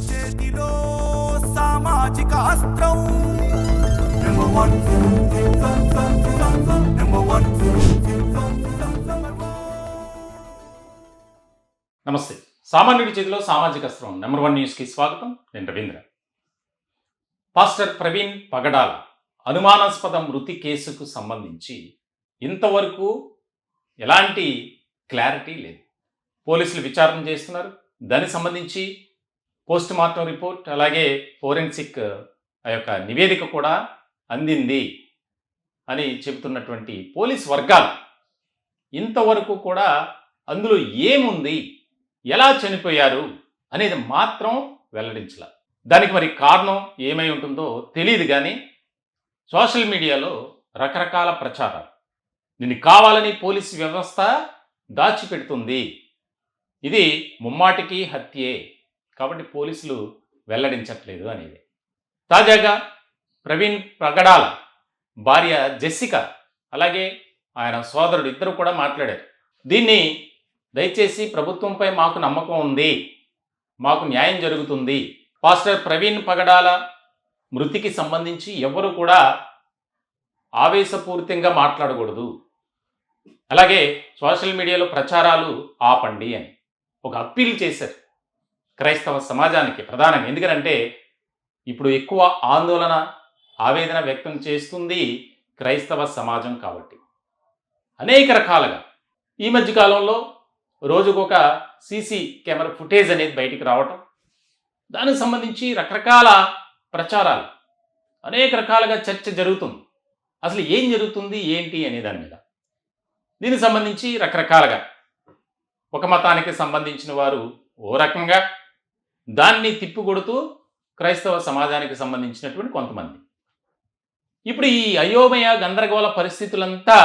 చేతిలో సామాజిక అస్త్రం నమస్తే సామాన్యుడి చేతిలో సామాజిక అస్త్రం నెంబర్ వన్ న్యూస్కి స్వాగతం నేను రవీంద్ర పాస్టర్ ప్రవీణ్ పగడాల అనుమానాస్పద మృతి కేసుకు సంబంధించి ఇంతవరకు ఎలాంటి క్లారిటీ లేదు పోలీసులు విచారణ చేస్తున్నారు దానికి సంబంధించి పోస్ట్ మార్టం రిపోర్ట్ అలాగే ఫోరెన్సిక్ ఆ యొక్క నివేదిక కూడా అందింది అని చెబుతున్నటువంటి పోలీస్ వర్గాలు. ఇంతవరకు కూడా అందులో ఏముంది? ఎలా చనిపోయారు? అనేది మాత్రం వెల్లడించాల. దానికి మరి కారణం ఏమై ఉంటుందో తెలియదు కానీ సోషల్ మీడియాలో రకరకాల ప్రచారాలు. నిన్ను కావాలని పోలీస్ వ్యవస్థ దాచిపెడుతుంది. ఇది ముమ్మాటికి హత్యే. కాబట్టి పోలీసులు వెల్లడించట్లేదు అనేది. తాజాగా ప్రవీణ్ ప్రగడాల భార్య జెస్సిక అలాగే ఆయన సోదరుడు ఇద్దరు కూడా మాట్లాడారు. దీన్ని దయచేసి ప్రభుత్వంపై మాకు నమ్మకం ఉంది. మాకు న్యాయం జరుగుతుంది. పాస్టర్ ప్రవీణ్ పగడాల మృతికి సంబంధించి ఎవరు కూడా ఆవేశపూరితంగా మాట్లాడకూడదు. అలాగే సోషల్ మీడియాలో ప్రచారాలు ఆపండి అని ఒక అప్పీల్ చేశారు. క్రైస్తవ సమాజానికి ప్రధానంగా. ఎందుకంటే ఇప్పుడు ఎక్కువ ఆందోళన ఆవేదన వ్యక్తం చేస్తుంది క్రైస్తవ సమాజం కాబట్టి. అనేక రకాలుగా. ఈ మధ్యకాలంలో రోజుకొక సీసీ కెమెరా ఫుటేజ్ అనేది బయటికి రావటం దానికి సంబంధించి రకరకాల ప్రచారాలు అనేక రకాలుగా చర్చ జరుగుతుంది. అసలు ఏం జరుగుతుంది ఏంటి అనే దాని మీద. దీనికి సంబంధించి రకరకాలుగా. ఒక మతానికి సంబంధించిన వారు ఓ రకంగా దాన్ని తిప్పికొడుతూ క్రైస్తవ సమాజానికి సంబంధించినటువంటి కొంతమంది. ఇప్పుడు ఈ అయోమయ గందరగోళ పరిస్థితులంతా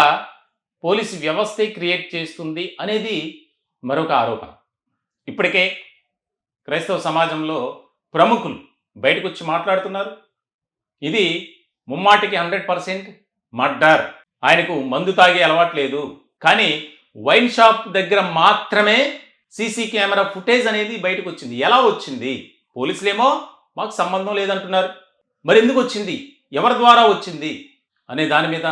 పోలీసు వ్యవస్థే క్రియేట్ చేస్తుంది అనేది మరొక ఆరోపణ. ఇప్పటికే క్రైస్తవ సమాజంలో ప్రముఖులు బయటకు వచ్చి మాట్లాడుతున్నారు. ఇది ముమ్మాటికి హండ్రెడ్ పర్సెంట్ మర్డర్. ఆయనకు మందు తాగే అలవాటు లేదు. కానీ వైన్ షాప్ దగ్గర మాత్రమే సీసీ కెమెరా ఫుటేజ్ అనేది బయటకు వచ్చింది. ఎలా వచ్చింది? పోలీసులేమో మాకు సంబంధం లేదంటున్నారు. మరి ఎందుకు వచ్చింది? ఎవరి ద్వారా వచ్చింది? అనే దాని మీద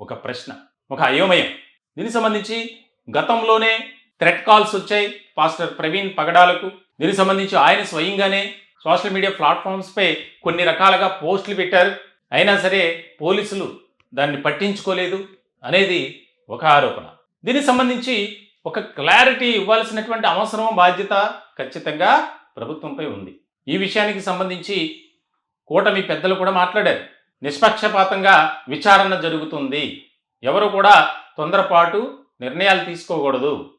ఒక ప్రశ్న ఒక అయోమయం. దీనికి సంబంధించి గతంలోనే థ్రెట్ కాల్స్ వచ్చాయి పాస్టర్ ప్రవీణ్ పగడాలకు. దీనికి సంబంధించి ఆయన స్వయంగానే సోషల్ మీడియా ప్లాట్ఫామ్స్పై కొన్ని రకాలుగా పోస్టులు పెట్టారు. అయినా సరే పోలీసులు దాన్ని పట్టించుకోలేదు అనేది ఒక ఆరోపణ. దీనికి సంబంధించి ఒక క్లారిటీ ఇవ్వాల్సినటువంటి అవసరం బాధ్యత ఖచ్చితంగా ప్రభుత్వంపై ఉంది. ఈ విషయానికి సంబంధించి కూటమి పెద్దలు కూడా మాట్లాడారు. నిష్పక్షపాతంగా విచారణ జరుగుతుంది. ఎవరు కూడా తొందరపాటు నిర్ణయాలు తీసుకోకూడదు.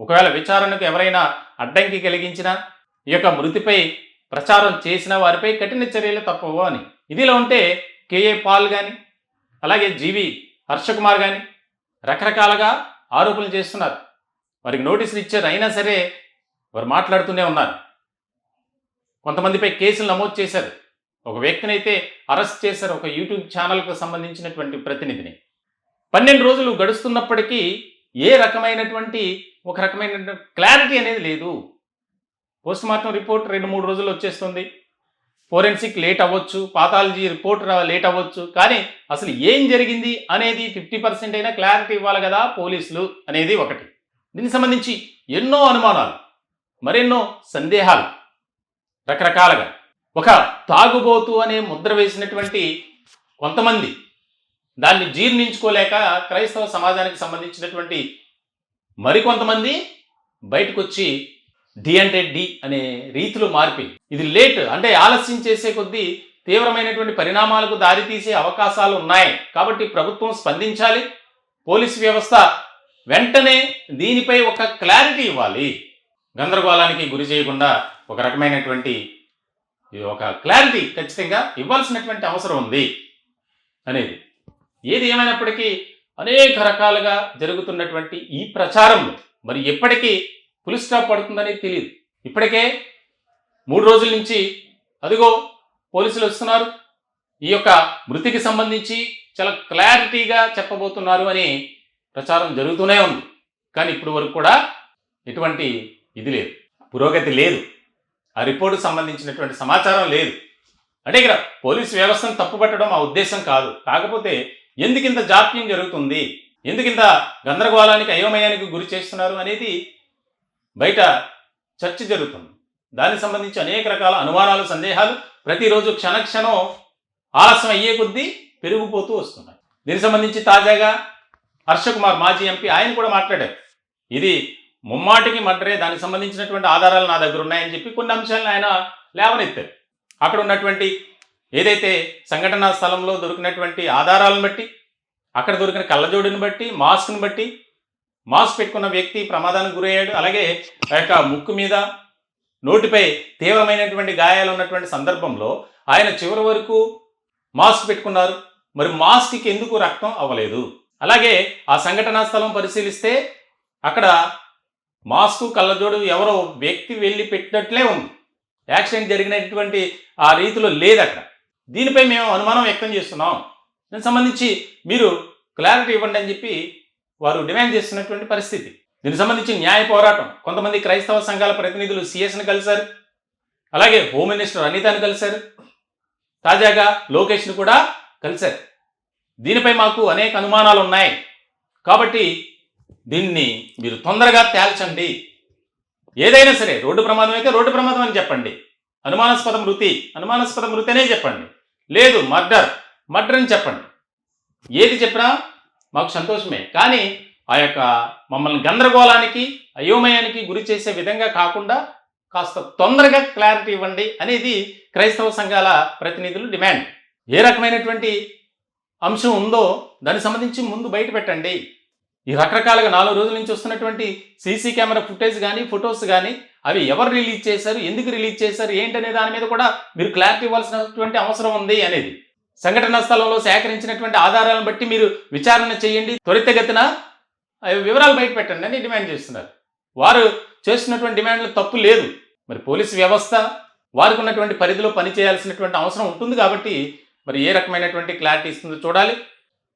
ఒకవేళ విచారణకు ఎవరైనా అడ్డంకి కలిగించినా ఈ యొక్క మృతిపై ప్రచారం చేసిన వారిపై కఠిన చర్యలు తప్పవు అని. ఇదిలా ఉంటే కేఏ పాల్ కానీ అలాగే జీవి హర్షకుమార్ కానీ రకరకాలుగా ఆరోపణలు చేస్తున్నారు. వారికి నోటీసులు ఇచ్చారు అయినా సరే వారు మాట్లాడుతూనే ఉన్నారు. కొంతమందిపై కేసులు నమోదు చేశారు. ఒక వ్యక్తిని అయితే అరెస్ట్ చేశారు ఒక యూట్యూబ్ ఛానల్కు సంబంధించినటువంటి ప్రతినిధిని. పన్నెండు రోజులు గడుస్తున్నప్పటికీ ఏ రకమైనటువంటి ఒక రకమైన క్లారిటీ అనేది లేదు. పోస్ట్ మార్టం రిపోర్ట్ రెండు మూడు రోజులు వచ్చేస్తుంది. ఫోరెన్సిక్ లేట్ అవ్వచ్చు పాథాలజీ రిపోర్ట్ లేట్ అవ్వచ్చు. కానీ అసలు ఏం జరిగింది అనేది ఫిఫ్టీ పర్సెంట్ అయినా క్లారిటీ ఇవ్వాలి కదా పోలీసులు అనేది ఒకటి. దీనికి సంబంధించి ఎన్నో అనుమానాలు మరెన్నో సందేహాలు రకరకాలుగా. ఒక తాగుబోతు అనే ముద్ర వేసినటువంటి కొంతమంది దాన్ని జీర్ణించుకోలేక క్రైస్తవ సమాజానికి సంబంధించినటువంటి మరికొంతమంది బయటకు వచ్చి డి అంటే డి అనే రీతిలో మార్పి ఇది లేట్ అంటే ఆలస్యం చేసే కొద్దీ తీవ్రమైనటువంటి పరిణామాలకు దారితీసే అవకాశాలు ఉన్నాయి. కాబట్టి ప్రభుత్వం స్పందించాలి పోలీసు వ్యవస్థ వెంటనే దీనిపై ఒక క్లారిటీ ఇవ్వాలి. గందరగోళానికి గురి చేయకుండా ఒక రకమైనటువంటి ఒక క్లారిటీ ఖచ్చితంగా ఇవ్వాల్సినటువంటి అవసరం ఉంది అనేది. ఏది ఏమైనప్పటికీ అనేక రకాలుగా జరుగుతున్నటువంటి ఈ ప్రచారంలో మరి ఎప్పటికీ పులి స్టాప్ పడుతుందనేది తెలియదు. ఇప్పటికే మూడు రోజుల నుంచి అదిగో పోలీసులు వస్తున్నారు. ఈ యొక్క మృతికి సంబంధించి చాలా క్లారిటీగా చెప్పబోతున్నారు అని ప్రచారం జరుగుతూనే ఉంది. కానీ ఇప్పుడు వరకు కూడా ఎటువంటి ఇది లేదు. పురోగతి లేదు. ఆ రిపోర్టుకు సంబంధించినటువంటి సమాచారం లేదు. అంటే ఇక్కడ పోలీసు వ్యవస్థను తప్పుపట్టడం ఆ ఉద్దేశం కాదు. కాకపోతే ఎందుకు ఇంత జాప్యం జరుగుతుంది? ఎందుకు ఇంత గందరగోళానికి అయోమయానికి గురి చేస్తున్నారు అనేది బయట చర్చ జరుగుతుంది. దానికి సంబంధించి అనేక రకాల అనుమానాలు సందేహాలు ప్రతిరోజు క్షణక్షణం ఆలస్యం అయ్యే కొద్దీ పెరిగిపోతూ వస్తున్నాయి. దీనికి సంబంధించి తాజాగా హర్షకుమార్ మాజీ ఎంపీ ఆయన కూడా మాట్లాడారు. ఇది ముమ్మాటికి మటరే దానికి సంబంధించినటువంటి ఆధారాలు నా దగ్గర ఉన్నాయని చెప్పి కొన్ని అంశాలను ఆయన లేవనెత్తారు. అక్కడ ఉన్నటువంటి ఏదైతే సంఘటనా స్థలంలో దొరికినటువంటి ఆధారాలను బట్టి అక్కడ దొరికిన కళ్ళజోడిని బట్టి మాస్క్ని బట్టి మాస్క్ పెట్టుకున్న వ్యక్తి ప్రమాదానికి గురయ్యాడు. అలాగే ఆ యొక్క ముక్కు మీద నోటిపై తీవ్రమైనటువంటి గాయాలు ఉన్నటువంటి సందర్భంలో ఆయన చివరి వరకు మాస్క్ పెట్టుకున్నారు. మరి మాస్క్కి ఎందుకు రక్తం అవ్వలేదు? అలాగే ఆ సంఘటనా స్థలం పరిశీలిస్తే అక్కడ మాస్కు కళ్ళజోడు ఎవరో వ్యక్తి వెళ్ళి పెట్టినట్లే ఉంది. యాక్సిడెంట్ జరిగినటువంటి ఆ రీతిలో లేదు అక్కడ. దీనిపై మేము అనుమానం వ్యక్తం చేస్తున్నాం. దానికి సంబంధించి మీరు క్లారిటీ ఇవ్వండి అని చెప్పి వారు డిమాండ్ చేస్తున్నటువంటి పరిస్థితి. దీనికి సంబంధించి న్యాయ పోరాటం. కొంతమంది క్రైస్తవ సంఘాల ప్రతినిధులు సిఎస్ని కలిశారు. అలాగే హోమ్ మినిస్టర్ అనితాని కలిశారు. తాజాగా లోకేష్ను కూడా కలిశారు. దీనిపై మాకు అనేక అనుమానాలు ఉన్నాయి కాబట్టి దీన్ని మీరు తొందరగా తేల్చండి. ఏదైనా సరే రోడ్డు ప్రమాదం అయితే రోడ్డు ప్రమాదం అని చెప్పండి. అనుమానాస్పద మృతి అనుమానాస్పద మృతి అనే చెప్పండి. లేదు మర్డర్ మర్డర్ అని చెప్పండి. ఏది చెప్పినా మాకు సంతోషమే. కానీ ఆ యొక్క మమ్మల్ని గందరగోళానికి అయోమయానికి గురి చేసే విధంగా కాకుండా కాస్త తొందరగా క్లారిటీ ఇవ్వండి అనేది క్రైస్తవ సంఘాల ప్రతినిధులు డిమాండ్. ఏ రకమైనటువంటి అంశం ఉందో దానికి సంబంధించి ముందు బయట పెట్టండి. ఈ రకరకాలుగా నాలుగు రోజుల నుంచి వస్తున్నటువంటి సీసీ కెమెరా ఫుటేజ్ కానీ ఫొటోస్ కానీ అవి ఎవరు రిలీజ్ చేశారు ఎందుకు రిలీజ్ చేశారు ఏంటనే దాని మీద కూడా మీరు క్లారిటీ ఇవ్వాల్సినటువంటి అవసరం ఉంది అనేది. సంఘటనా స్థలంలో సేకరించినటువంటి ఆధారాలను బట్టి మీరు విచారణ చేయండి. త్వరితగతిన వివరాలు బయట పెట్టండి అని డిమాండ్ చేస్తున్నారు. వారు చేస్తున్నటువంటి డిమాండ్లు తప్పు లేదు. మరి పోలీసు వ్యవస్థ వారికి ఉన్నటువంటి పరిధిలో పనిచేయాల్సినటువంటి అవసరం ఉంటుంది కాబట్టి మరి ఏ రకమైనటువంటి క్లారిటీ ఇస్తుందో చూడాలి.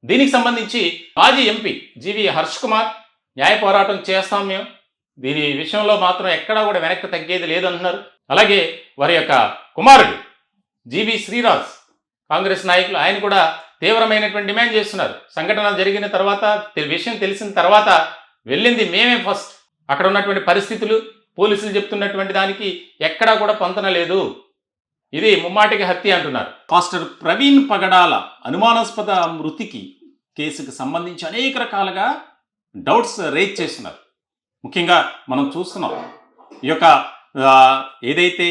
దీనికి సంబంధించి మాజీ ఎంపీ జీవి హర్ష్ కుమార్ న్యాయ పోరాటం చేస్తాం మేము. దీని విషయంలో మాత్రం ఎక్కడా కూడా వెనక్కి తగ్గేది లేదంటున్నారు. అలాగే వారి యొక్క కుమారుడు జీవి శ్రీరాజ్ కాంగ్రెస్ నాయకులు ఆయన కూడా తీవ్రమైనటువంటి డిమాండ్ చేస్తున్నారు. సంఘటన జరిగిన తర్వాత విషయం తెలిసిన తర్వాత వెళ్ళింది మేమే ఫస్ట్. అక్కడ ఉన్నటువంటి పరిస్థితులు పోలీసులు చెప్తున్నటువంటి దానికి ఎక్కడా కూడా పొంతన లేదు. ఇది ముమ్మాటికి హత్య అంటున్నారు. పాస్టర్ ప్రవీణ్ పగడాల అనుమానాస్పద మృతికి కేసుకు సంబంధించి అనేక రకాలుగా డౌట్స్ రేజ్ చేస్తున్నారు. ముఖ్యంగా మనం చూస్తున్నాం ఈ యొక్క ఏదైతే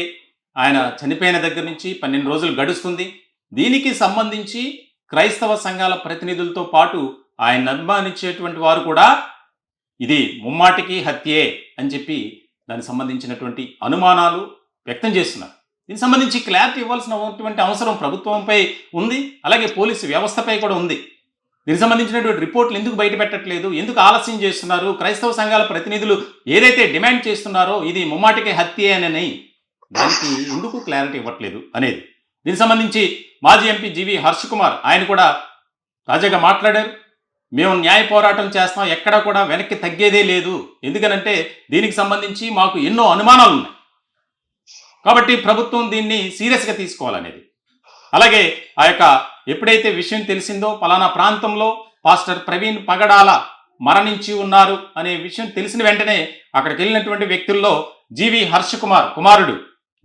ఆయన చనిపోయిన దగ్గర నుంచి పన్నెండు రోజులు గడుస్తుంది దీనికి సంబంధించి క్రైస్తవ సంఘాల ప్రతినిధులతో పాటు ఆయన అభిమానించేటువంటి వారు కూడా ఇది ముమ్మాటికి హత్యే అని చెప్పి దానికి సంబంధించినటువంటి అనుమానాలు వ్యక్తం చేస్తున్నారు. దీనికి సంబంధించి క్లారిటీ ఇవ్వాల్సినటువంటి అవసరం ప్రభుత్వంపై ఉంది అలాగే పోలీసు వ్యవస్థపై కూడా ఉంది. దీనికి సంబంధించినటువంటి రిపోర్ట్లు ఎందుకు బయట పెట్టట్లేదు ఎందుకు ఆలస్యం చేస్తున్నారు క్రైస్తవ సంఘాల ప్రతినిధులు ఏదైతే డిమాండ్ చేస్తున్నారో ఇది ముమ్మాటికే హత్యే అని దానికి ఎందుకు క్లారిటీ ఇవ్వట్లేదు అనేది. దీనికి సంబంధించి మాజీ ఎంపీ జీవి హర్ష్ కుమార్ ఆయన కూడా తాజాగా మాట్లాడారు. మేము న్యాయ పోరాటం చేస్తాం ఎక్కడా కూడా వెనక్కి తగ్గేదే లేదు. ఎందుకనంటే దీనికి సంబంధించి మాకు ఎన్నో అనుమానాలు ఉన్నాయి కాబట్టి ప్రభుత్వం దీన్ని సీరియస్గా తీసుకోవాలనేది. అలాగే ఆ యొక్క ఎప్పుడైతే విషయం తెలిసిందో పలానా ప్రాంతంలో పాస్టర్ ప్రవీణ్ పగడాల మరణించి ఉన్నారు అనే విషయం తెలిసిన వెంటనే అక్కడికి వెళ్ళినటువంటి వ్యక్తుల్లో జీవి హర్ష కుమార్ కుమారుడు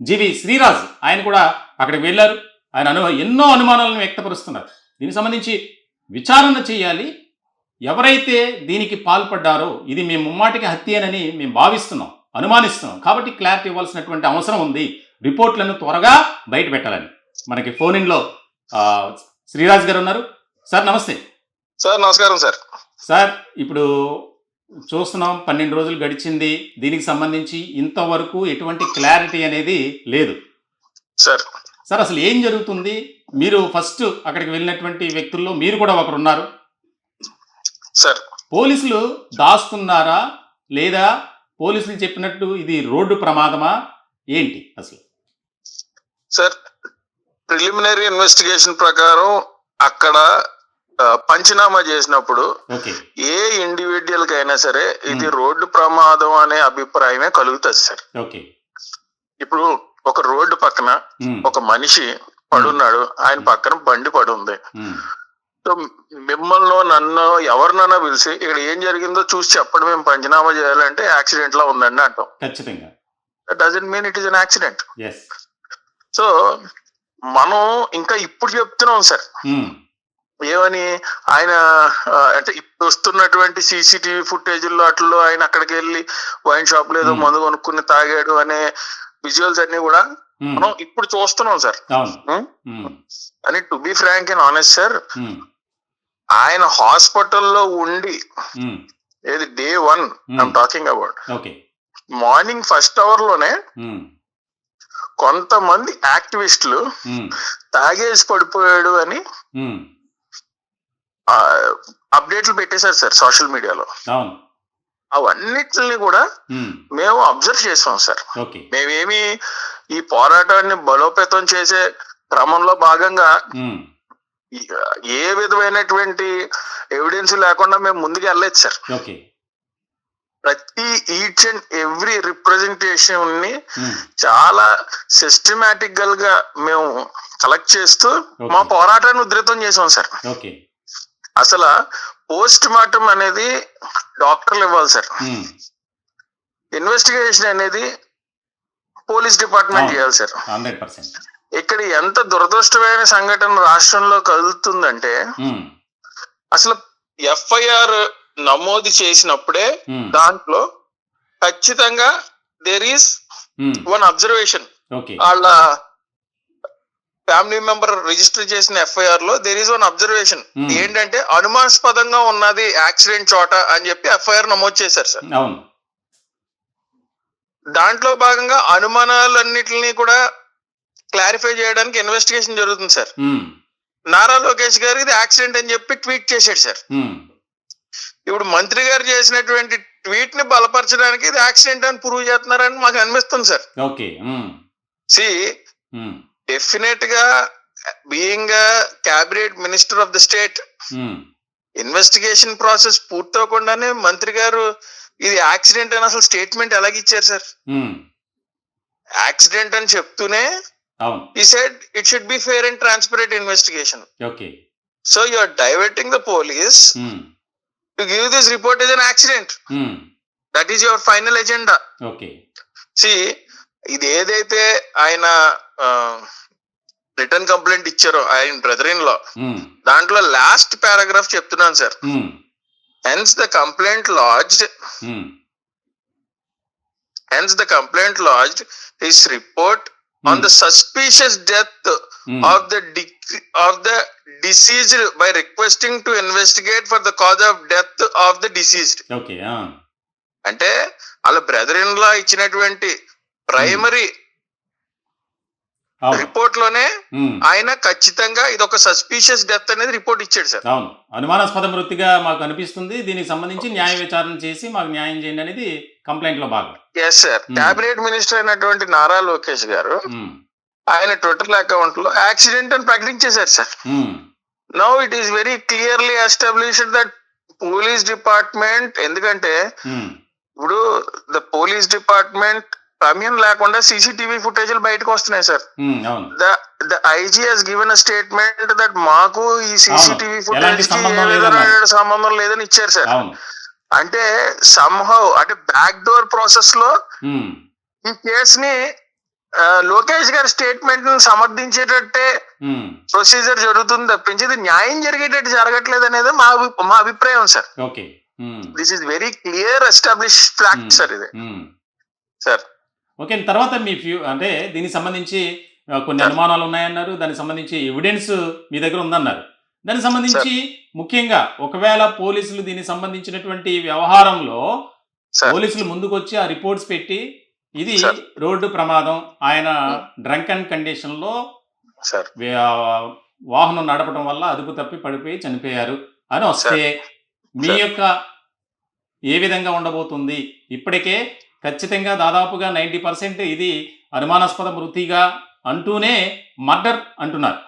జీవి శ్రీరాజ్ ఆయన కూడా అక్కడికి వెళ్ళారు. ఆయన అను ఎన్నో అనుమానాలను వ్యక్తపరుస్తున్నారు. దీనికి సంబంధించి విచారణ చేయాలి. ఎవరైతే దీనికి పాల్పడ్డారో ఇది మేము ముమ్మాటికి హత్యేనని మేము భావిస్తున్నాం. అనుమానిస్తున్నాం. కాబట్టి క్లారిటీ ఇవ్వాల్సినటువంటి అవసరం ఉంది. రిపోర్ట్లను త్వరగా బయట పెట్టాలని. మనకి ఫోన్ ఇన్లో శ్రీరాజ్ గారు ఉన్నారు. సార్ నమస్తే. సార్ నమస్కారం సార్. సార్ ఇప్పుడు చూస్తున్నాం పన్నెండు రోజులు గడిచింది. దీనికి సంబంధించి ఇంతవరకు ఎటువంటి క్లారిటీ అనేది లేదు. సార్. సార్ అసలు ఏం జరుగుతుంది? మీరు ఫస్ట్ అక్కడికి వెళ్ళినటువంటి వ్యక్తుల్లో మీరు కూడా ఒకరు ఉన్నారు. సార్. పోలీసులు దాస్తున్నారా? లేదా పోలీసులు చెప్పినట్టు ఇది రోడ్డు ప్రమాదమా? ఏంటి అసలు? సార్ ప్రిలిమినరీ ఇన్వెస్టిగేషన్ ప్రకారం అక్కడ పంచనామా చేసినప్పుడు ఏ ఇండివిజువల్కి అయినా సరే ఇది. రోడ్డు ప్రమాదం అనే అభిప్రాయమే కలుగుతుంది సార్. ఓకే. ఇప్పుడు ఒక రోడ్డు పక్కన ఒక మనిషి పడున్నాడు ఆయన పక్కన బండి పడి ఉంది ఉమ్, సో మిమ్మల్ని నన్ను ఎవరినైనా పిలిచి ఇక్కడ ఏం జరిగిందో చూసి చెప్పడం మేము పంచనామా చేయాలంటే యాక్సిడెంట్ లా ఉందండి అంటాం. ఖచ్చితంగా. Doesn't mean it is an accident so మనం ఇంకా ఇప్పుడు చెప్తున్నాం సార్. ఏమని ఆయన అంటే ఇప్పుడు వస్తున్నటువంటి సీసీటీవీ ఫుటేజ్లో అట్లలో ఆయన అక్కడికి వెళ్ళి వైన్ షాప్లో ఏదో Hmm. మందు కొనుక్కుని తాగాడు అనే విజువల్స్ అన్ని కూడా మనం ఇప్పుడు చూస్తున్నాం సార్. అని to be frank and honest sir ఆయన హాస్పిటల్లో ఉండి ఏది day one I'm talking about. Okay. Morning first అవర్లోనే కొంతమంది యాక్టివిస్టులు తాగేసి పడిపోయాడు అని అప్డేట్లు పెట్టేశారు సార్ సోషల్ మీడియాలో. అవును. అవన్నిటిని కూడా మేము. అబ్జర్వ్ చేసాం సార్. మేమేమి ఈ పోరాటాన్ని బలోపేతం చేసే క్రమంలో భాగంగా ఏ విధమైనటువంటి ఎవిడెన్స్ లేకుండా మేము ముందుకు వెళ్ళలేదు సార్ ప్రతి ఈచ్ అండ్ ఎవ్రీ రిప్రజెంటేషన్ని చాలా సిస్టమేటిక్గా మేము కలెక్ట్ చేస్తూ మా పోరాటాన్ని ఉధృతం చేసాం సార్ అసలు పోస్ట్ మార్టం అనేది డాక్టర్లు ఇవ్వాలి సార్ ఇన్వెస్టిగేషన్ అనేది పోలీస్ డిపార్ట్మెంట్. చేయాలి సార్ హండ్రెడ్ పర్సెంట్. ఇక్కడ ఎంత దురదృష్టమైన సంఘటన రాష్ట్రంలో కలుగుతుందంటే ఉమ్, అసలు ఎఫ్ఐఆర్ నమోదు చేసినప్పుడే దాంట్లో ఖచ్చితంగా దేర్ ఈస్ వన్ అబ్జర్వేషన్ వాళ్ళ ఫ్యామిలీ మెంబర్ రిజిస్టర్ చేసిన ఎఫ్ఐఆర్లో దేర్ ఈస్ వన్ అబ్జర్వేషన్. ఏంటంటే అనుమానాస్పదంగా ఉన్నది యాక్సిడెంట్ చోట అని చెప్పి ఎఫ్ఐఆర్ నమోదు చేశారు సార్. దాంట్లో భాగంగా అనుమానాలన్నిటిని కూడా క్లారిఫై చేయడానికి ఇన్వెస్టిగేషన్ జరుగుతుంది సార్ ఉమ్, నారా లోకేష్ గారు ఇది యాక్సిడెంట్ అని చెప్పి ట్వీట్ చేశాడు సార్ ఉమ్, ఇప్పుడు మంత్రి గారు చేసినటువంటి ట్వీట్ని బలపరచడానికి ఇది యాక్సిడెంట్ అని ప్రూవ్ చేస్తున్నారని మాకు అనిపిస్తుంది సార్ ఓకే సి డెఫినెట్గా being cabinet minister of the state investigation process పూర్తవకుండానే మంత్రి గారు ఇది యాక్సిడెంట్ అని అసలు స్టేట్మెంట్ ఎలాగ ఇచ్చారు సార్ యాక్సిడెంట్ అని చెప్తూనే he said it should be fair and transparent investigation okay so you are diverting the police to give this report is an accident that is your final agenda okay see ఇది ఏదైతే ఆయన written complaint ఇచ్చారో ఆయన brother ఇన్లో దాంట్లో last paragraph చెప్తున్నాను sir. Hence the complaint lodged hence the complaint lodged his report on the suspicious death of the of the deceased by requesting to investigate for the cause of death of the okay ఆ, అంటే వాళ్ళ brother in law ఇచ్చినటువంటి primary రిపోర్ట్లోనే ఆయన ఖచ్చితంగా ఇది ఒక suspicious death అనేది report ఇచ్చాడు సార్. అవును. అనుమానాస్పద మృతిగా మాకు అనిపిస్తుంది. దీనికి సంబంధించి న్యాయ విచారణ చేసి మాకు న్యాయం చేయండి అనేది కంప్లైంట్లో భాగం ఎస్ సార్. కేబినెట్ మినిస్టర్ అయినటువంటి నారా లోకేష్ గారు ఆయన ట్విట్టర్ అకౌంట్లో యాక్సిడెంట్ అని ప్రకటించేశారు sir. Now it is very clearly established that police department ఎందుకంటే ఇప్పుడు ద పోలీస్ డిపార్ట్మెంట్ సమయం లేకుండా సీసీటీవీ ఫుటేజ్లు బయటకు వస్తున్నాయి sir. The the IG has given a statement that మాకు ఈ సీసీటీవీ ఫుటేజ్కి ఏ సంబంధం విధమైన లేదన్నారు. సంబంధం లేదని ఇచ్చారు సార్. అంటే సంహౌ అంటే బ్యాక్ డోర్ ప్రాసెస్లో ఈ కేసు ని లోకేష్ గారి స్టేట్మెంట్ని సమర్థించేటట్టే ప్రొసీజర్ జరుగుతుంది తప్పించి ఇది న్యాయం జరిగేటట్టు జరగట్లేదు అనేది మా మా అభిప్రాయం sir. This is very clear establish fact. Sir ఇది. సార్. ఓకే తర్వాత మీ ఫ్యూ అంటే దీనికి సంబంధించి కొన్ని అనుమానాలు ఉన్నాయన్నారు. దానికి సంబంధించి ఎవిడెన్స్ మీ దగ్గర ఉందన్నారు. దానికి సంబంధించి ముఖ్యంగా ఒకవేళ పోలీసులు దీనికి సంబంధించినటువంటి వ్యవహారంలో పోలీసులు ముందుకు వచ్చి ఆ రిపోర్ట్స్ పెట్టి ఇది. రోడ్డు ప్రమాదం ఆయన డ్రంక్ అండ్ కండిషన్లో వాహనం నడపడం వల్ల అదుపు తప్పి పడిపోయి చనిపోయారు అని వస్తే మీ. యొక్క ఏ విధంగా ఉండబోతుంది? ఇప్పటికే ఖచ్చితంగా దాదాపుగా నైంటీ పర్సెంట్ ఇది అనుమానాస్పద మృతిగా అంటూనే మర్డర్ అంటున్నారు.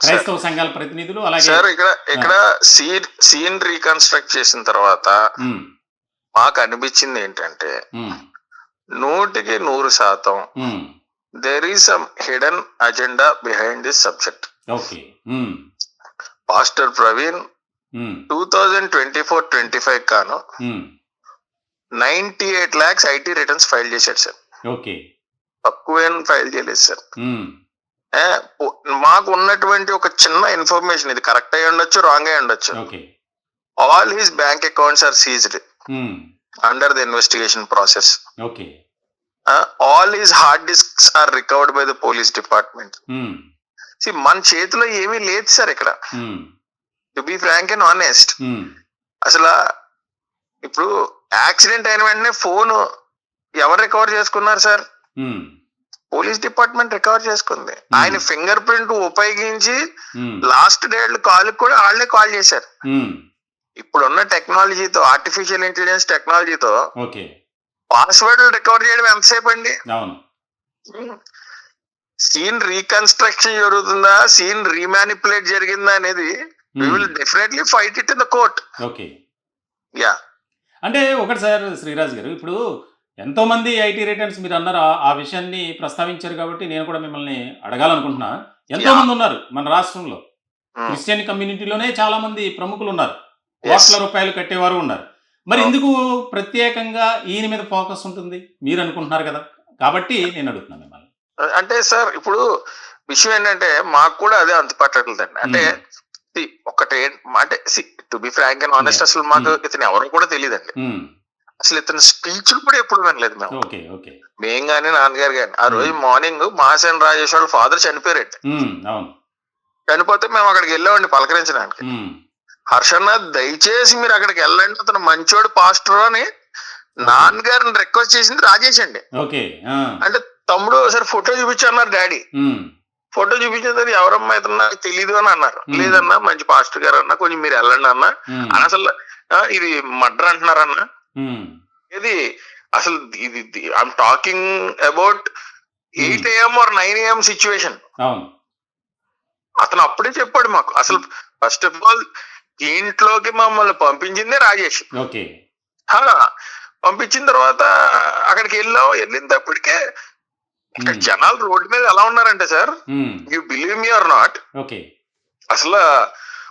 క్రైస్తవ సంఘాల ప్రతినిధులు అలాగే సార్ ఇక్కడ ఇక్కడ సీన్ సీన్ రీకన్స్ట్రక్ట్ చేసిన తర్వాత మాకు అనిపించింది ఏంటంటే నూటికి నూరు శాతం there is some hidden agenda behind this subject pastor Praveen two thousand twenty four twenty five కాను ninety eight lakhs IT returns file చేశాడు సార్. ఓకే. తక్కువేం ఫైల్ చేయలేదు సార్. మాకు ఉన్నటువంటి ఒక చిన్న ఇన్ఫర్మేషన్ ఇది. కరెక్ట్ అయి ఉండొచ్చు రాంగ్ అయి ఉండొచ్చు. All his bank accounts are seized under the investigation process okay. All his hard disks are recovered by the police department మన చేతిలో ఏమీ లేదు సార్ ఇక్కడ. To be frank and honest అసలు ఇప్పుడు యాక్సిడెంట్ అయిన వెంటనే ఫోన్ ఎవరు రికవర్ చేసుకున్నారు సార్? పోలీస్ డిపార్ట్మెంట్ రికవర్ చేసుకుంది. ఆయన ఫింగర్ ప్రింట్ ఉపయోగించి లాస్ట్ డేట్ కాల్ కూడా వాళ్ళే కాల్ చేశారు. ఇప్పుడున్న టెక్నాలజీతో ఆర్టిఫిషియల్ ఇంటెలిజెన్స్ టెక్నాలజీతో ఓకే. పాస్వర్డ్ రికవర్ చేయడం ఎంతసేపు అండి? సీన్ రీకన్స్ట్రక్షన్ జరుగుతుందా? సీన్ రీమానిపులేట్ జరిగిందా అనేది will definitely fight it in the court. Yeah. అంటే ఒకటి సార్ శ్రీరాజ్ గారు ఇప్పుడు ఎంతో మంది ఐటీ రిటర్న్స్ మీరు అన్నారు ఆ- విషయాన్ని ప్రస్తావించారు కాబట్టి నేను కూడా మిమ్మల్ని అడగాలనుకుంటున్నా. ఎంతో Yeah. మంది ఉన్నారు మన రాష్ట్రంలో. క్రిస్టియన్ కమ్యూనిటీలోనే చాలా మంది ప్రముఖులు ఉన్నారు. కోట్ల రూపాయలు కట్టేవారు ఉన్నారు. మరి. ఎందుకు ప్రత్యేకంగా ఈయన మీద ఫోకస్ ఉంటుంది? మీరు అనుకుంటున్నారు కదా. కాబట్టి నేను అడుగుతున్నాను మిమ్మల్ని. అంటే సార్ ఇప్పుడు విషయం ఏంటంటే మాకు కూడా అదే అంత పట్టట్లేదండి అంటే ఒకటే అంటే to be frank and honest. అసలు మాకు Hmm. ఇతను ఎవరో కూడా తెలియదండి. ఉమ్, అసలు ఇతని స్పీచ్లు కూడా ఎప్పుడు వినలేదు మేము. మేం గానీ నాన్నగారు గాని ఆ రోజు Hmm. మార్నింగ్ మహాసేన్ రాజేష్ వాళ్ళ ఫాదర్ చనిపోయారండి అవును. చనిపోతే మేము అక్కడికి వెళ్ళామండి పలకరించడానికి. హర్షన్న దయచేసి మీరు అక్కడికి వెళ్ళండి అతను మంచోడు పాస్టర్ అని నాన్నగారిని రిక్వెస్ట్ చేసింది రాజేష్ అండి. అంటే తమ్ముడు ఒకసారి ఫోటో చూపించన్నారు డాడీ. ఫోటో చూపించిన తర్వాత ఎవరమ్మా ఇతను? నాకు తెలియదు అని అన్నారు. లేదన్నా మంచి పాస్టర్ గారు అన్న కొంచెం మీరు వెళ్ళండి అన్న. అని అసలు ఇది మర్డర్ అంటున్నారన్న ఇది అసలు ఇది I'm talking about eight AM or nine AM situation అతను అప్పుడే చెప్పాడు మాకు. అసలు ఫస్ట్ ఆఫ్ ఆల్ ఇంట్లోకి మమ్మల్ని పంపించిందే రాజేష్. పంపించిన తర్వాత అక్కడికి వెళ్ళాం వెళ్ళినప్పటికే ఇక్కడ ఉమ్, జనాలు రోడ్డు మీద ఎలా ఉన్నారంటే sir um, you believe me or not. Okay. అసలు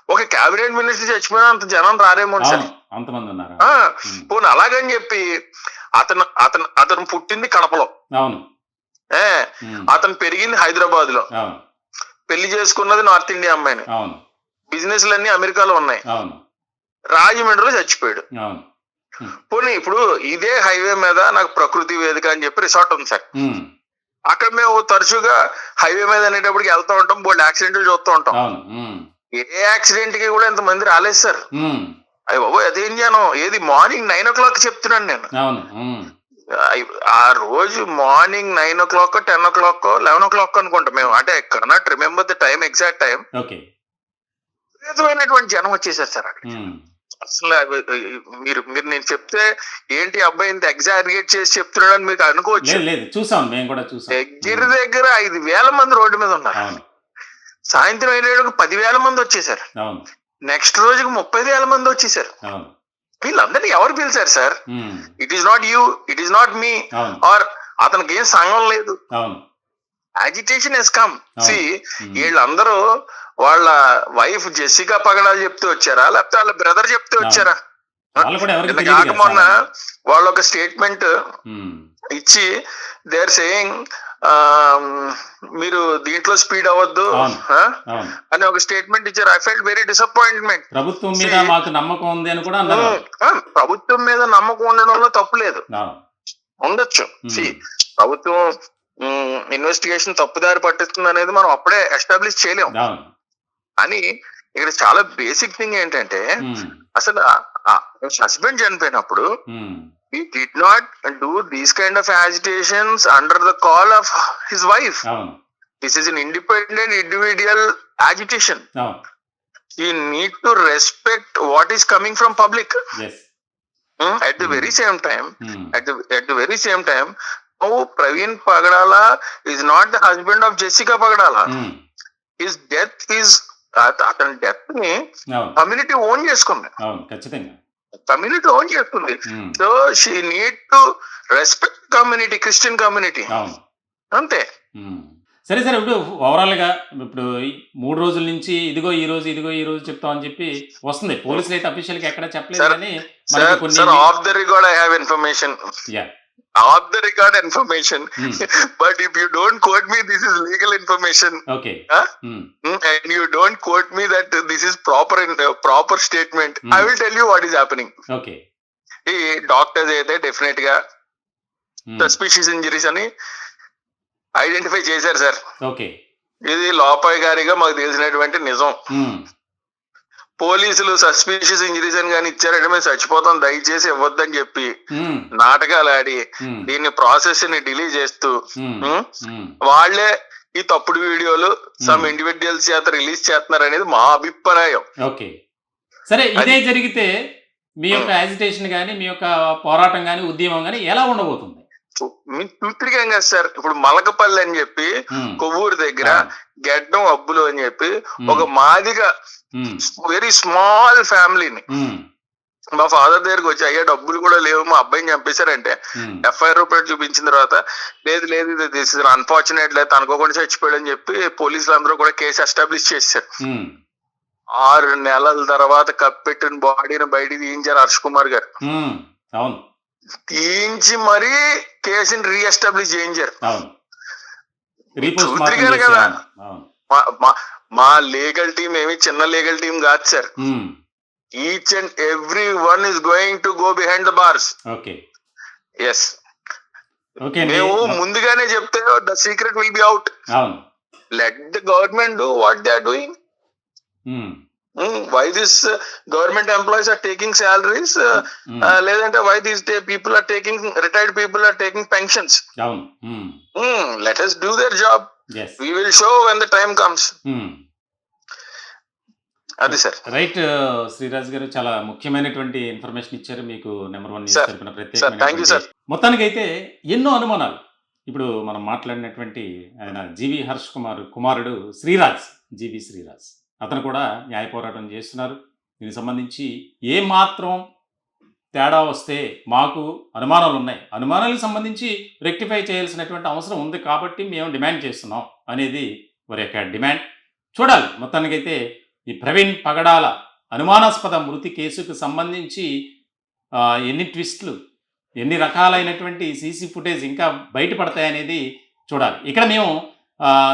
ఒక క్యాబినెట్ మినిస్టర్ చచ్చిపోయినా అంత జనం రారేమో సార్. అంతమంది ఉన్నారు? ఉమ్, పోనీ అలాగని చెప్పి అతను అతను అతను పుట్టింది కడపలో. అవును. ఏ అతను పెరిగింది హైదరాబాద్లో పెళ్ళి చేసుకున్నది నార్త్ ఇండియా అమ్మాయిని. బిజినెస్ లన్నీ అమెరికాలో ఉన్నాయి. రాజమండ్రిలో చచ్చిపోయాడు. పోనీ ఇప్పుడు ఇదే హైవే మీద నాకు ప్రకృతి వేదిక అని చెప్పి రిసార్ట్ ఉంది సార్. అక్కడ మేము తరచుగా హైవే మీద అనేటప్పటికి వెళ్తూ ఉంటాం బోల్డ్ యాక్సిడెంట్లు చూస్తూ ఉంటాం. ఏ యాక్సిడెంట్కి కూడా ఇంత మంది రాలేదు సార్. అయ్యి బాబోయ్ అదేం జానం ఏది మార్నింగ్ నైన్ ఓ క్లాక్ చెప్తున్నాను నేను. ఆ రోజు morning nine o'clock ten o'clock eleven o'clock అనుకుంటాం మేము. అంటే can't remember the time exact time విపరీతమైనటువంటి జనం వచ్చేసారు సార్ అక్కడ అవి- మీరు మీరు నేను చెప్తే ఏంటి అబ్బాయి ఇంత ఎగ్జాగరేట్ చేసి చెప్తున్నాడు అని మీకు అనుకోవచ్చు? లేదు చూసాం మేము కూడా చూసాం. దగ్గర దగ్గర ఐదు వేల మంది రోడ్డు మీద ఉన్నారు. సాయంత్రం అయ్యేటప్పుడు పదివేల మంది వచ్చేసారు. నెక్స్ట్ రోజుకి ముప్పై వేల మంది వచ్చేసారు. వీళ్ళందరినీ ఎవరు పిలిచారు sir? It is not you it is not me or అతనికి ఏం సంఘం లేదు. అజిటేషన్ ఎస్ కమ్ సి వీళ్ళందరూ వాళ్ళ వైఫ్ జెసికా పగడాలు చెప్తూ వచ్చారా? లేకపోతే వాళ్ళ బ్రదర్ చెప్తూ వచ్చారా? కాక మొన్న. వాళ్ళు ఒక స్టేట్మెంట్ ఇచ్చి దే ఆర్ సేయింగ్ మీరు దీంట్లో స్పీడ్ అవ్వద్దు. అని ఒక స్టేట్మెంట్ ఇచ్చారు. ఐ ఫెల్ట్ వెరీ డిసప్పాయింట్మెంట్ ప్రభుత్వం మీద మాకు నమ్మకం ఉంది అని కూడా ప్రభుత్వం మీద నమ్మకం ఉండడంలో తప్పు లేదు. ఉండొచ్చు. ప్రభుత్వం ఇన్వెస్టిగేషన్ తప్పుదారి పట్టిస్తుంది అనేది మనం అప్పుడే ఎస్టాబ్లిష్ చేయలేము అని ఇక్కడ చాలా బేసిక్ థింగ్ ఏంటంటే అసలు హస్బెండ్ చనిపోయినప్పుడు he did not do these kind of agitations under the call of his wife this is in independent individual agitation he need to respect what is coming from public at the very same time at the very same time now Praveen Pagadala is not the husband of Jessica Pagadala. Um, His death is అతని డెత్ని community own చేసుకుంది. Community own చేసుకుంది. ఉమ్, so she need to respect community Christian community అంతే. Um. సరే సరే ఇప్పుడు ఓవరాల్గా ఇప్పుడు ఈ మూడు రోజుల నుంచి ఇదిగో ఈ రోజు ఇదిగో ఈ రోజు చెప్తామని చెప్పి వస్తుంది. పోలీసులు అయితే అఫీషియల్గా ఎక్కడ చెప్పలేదు కానీ off the record I have information Yeah. Off the record information but if you don't quote me this is legal information and you don't quote me that this is proper proper statement Hmm. I will tell you what is happening ఈ doctors అయితే డెఫినెట్గా suspicious injuries అని identify చేశారు sir ఇది లోపాయి గారిగా మాకు తెలిసినటువంటి నిజం. ఉమ్, పోలీసులు సస్పిషియస్ ఇంజరీస్ అని కానీ ఇచ్చారంటే మేము చచ్చిపోతాం దయచేసి ఇవ్వద్దని చెప్పి నాటకాలు ఆడి దీన్ని ప్రాసెస్ని డిలే చేస్తూ వాళ్ళే ఈ తప్పుడు వీడియోలు సమ్ Hmm. ఇండివిజువల్స్ చేత రిలీజ్ చేస్తున్నారు అనేది మా అభిప్రాయం ఓకే సరే ఇదే జరిగితే మీ యొక్క యాజిటేషన్ కానీ మీ యొక్క పోరాటం కానీ ఉద్యమం కానీ ఎలా ఉండబోతుంది కదా సార్ ఇప్పుడు మలకపల్లి అని చెప్పి కొవ్వూరు దగ్గర గెడ్డం అబ్బులు అని చెప్పి ఒక మాదిగా వెరీ స్మాల్ ఫ్యామిలీని. మా ఫాదర్ దగ్గరికి వచ్చి అయ్యా డబ్బులు కూడా లేవు మా అబ్బాయిని చంపేశారంటే. ఎఫ్ఐఆర్ రూపాయలు చూపించిన తర్వాత లేదు లేదు ఇది దిస్ ఇస్ అన్ఫార్చునేట్ లేదు అనుకోకుండా చచ్చిపోయాడని చెప్పి పోలీసులు అందరూ కూడా కేసు ఎస్టాబ్లిష్ చేశారు. ఆరు నెలల తర్వాత కప్పెట్టిన బాడీని బయటికి తీయించారు హర్ష్ కుమార్ గారు. తీయించి మరీ కేసుని రీఎస్టాబ్లిష్ చేయించారు అవును రీపోస్ట్ చూత్రికారు మార్టం కదా. మా- లీగల్ టీం ఏమి చిన్న లీగల్ టీం కాదు sir. Each and every one is going to go behind the bars okay yes మేము ముందుగానే చెప్తే the secret will be out let the government do what they are doing why this government employees are taking uh, లేదంటే why these people are taking retired people are taking pensions let us do their job we will show when the time comes అది sir. Right Sreeraj గారు చాలా ముఖ్యమైనటువంటి information ఇచ్చారు. మీకు number one. తరపున you, sir. మొత్తానికైతే ఎన్నో అనుమానాలు. ఇప్పుడు మనం మాట్లాడినటువంటి ఆయన జీవి హర్ష్ కుమార్ కుమారుడు శ్రీరాజ్ జీవి శ్రీరాజ్. అతను కూడా న్యాయ పోరాటం చేస్తున్నారు. దీనికి సంబంధించి ఏ మాత్రం తేడా వస్తే మాకు అనుమానాలు ఉన్నాయి. అనుమానాలకు సంబంధించి రెక్టిఫై చేయాల్సినటువంటి అవసరం ఉంది కాబట్టి మేము డిమాండ్ చేస్తున్నాం అనేది వారి యొక్క డిమాండ్. చూడాలి. మొత్తానికైతే ఈ ప్రవీణ్ పగడాల అనుమానాస్పద మృతి కేసుకు సంబంధించి ఎన్ని ట్విస్ట్లు ఎన్ని రకాలైనటువంటి సీసీ ఫుటేజ్ ఇంకా బయటపడతాయనేది చూడాలి. ఇక్కడ మేము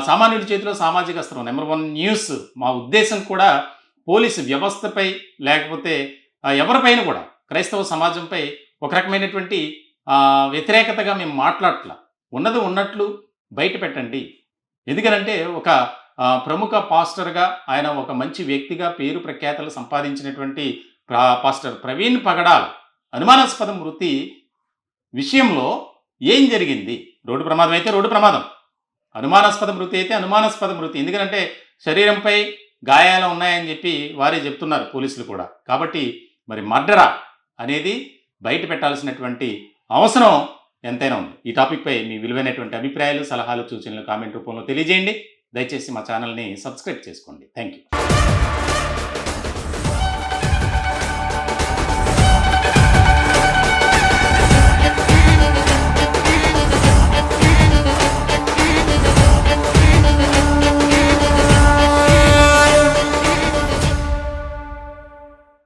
సామాన్యుడి చేతిలో సామాజిక అస్త్రం. నెంబర్ వన్ న్యూస్ మా ఉద్దేశం కూడా పోలీసు వ్యవస్థపై లేకపోతే ఎవరిపైన కూడా క్రైస్తవ సమాజంపై ఒక రకమైనటువంటి వ్యతిరేకతగా మేము మాట్లాడట్లా. ఉన్నది ఉన్నట్లు బయట పెట్టండి. ఎందుకనంటే ఒక ప్రముఖ పాస్టర్గా ఆయన ఒక మంచి వ్యక్తిగా పేరు ప్రఖ్యాతలు సంపాదించినటువంటి ప్రా- పాస్టర్ ప్రవీణ్ పగడాల్ అనుమానాస్పద మృతి విషయంలో ఏం జరిగింది? రోడ్డు ప్రమాదం అయితే రోడ్డు ప్రమాదం. అనుమానాస్పద మృతి అయితే అనుమానాస్పద మృతి. ఎందుకంటే శరీరంపై గాయాలు ఉన్నాయని చెప్పి వారే చెప్తున్నారు పోలీసులు కూడా. కాబట్టి మరి మర్డరా అనేది బయట పెట్టాల్సినటువంటి అవసరం ఎంతైనా ఉంది. ఈ టాపిక్పై మీ విలువైనటువంటి అభిప్రాయాలు సలహాలు సూచనలు కామెంట్ రూపంలో తెలియజేయండి. దయచేసి మా ఛానల్ని సబ్స్క్రైబ్ చేసుకోండి. Thank you